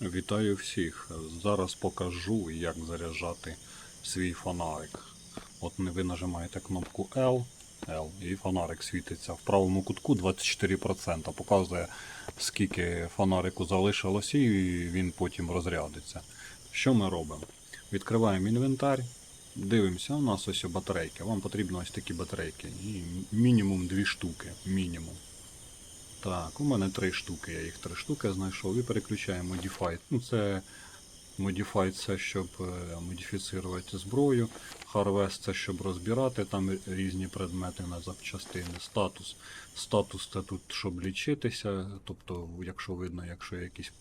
Вітаю всіх. Зараз покажу, як заряджати свій фонарик. От ви нажимаєте кнопку L, L і фонарик світиться. В правому кутку 24%. Показує, скільки фонарику залишилось, і він потім розрядиться. Що ми робимо? Відкриваємо інвентар, дивимося, у нас ось батарейки. Вам потрібно ось такі батарейки. І мінімум 2 штуки. Мінімум. Так, у мене три штуки, я їх три штуки знайшов і переключаємо Modify. Ну, це Modify це щоб е, модифіцирувати зброю. Harvest це щоб розбирати там різні предмети на запчастини. Статус. Статус це тут, щоб лічитися. Тобто, якщо видно, якщо якісь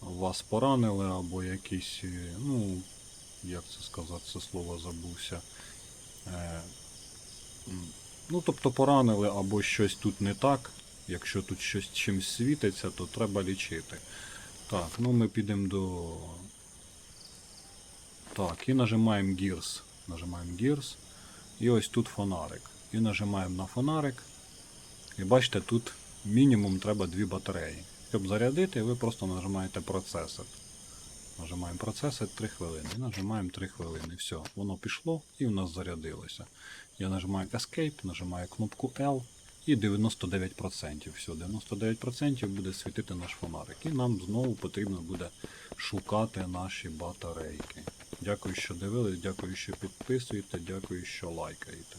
вас поранили, або якісь, е, ну, як це сказати, це слово забувся. Е, Ну, тобто поранили або щось тут не так. Якщо тут щось чимось світиться, то треба лічити. Так, ну ми підемо до. Так, і нажимаємо Gears. Нажимаємо Gears. І ось тут фонарик. І нажимаємо на фонарик. І бачите, тут мінімум треба дві батареї. Щоб зарядити, ви просто нажимаєте процесор. Нажимаємо процесор 3 хвилини. І нажимаємо 3 хвилини. Все, воно пішло і в нас зарядилося. Я нажимаю Escape, нажимаю кнопку L і 99%. Все, 99% буде світити наш фонарик. І нам знову потрібно буде шукати наші батарейки. Дякую, що дивились, дякую, що підписуєте, дякую, що лайкаєте.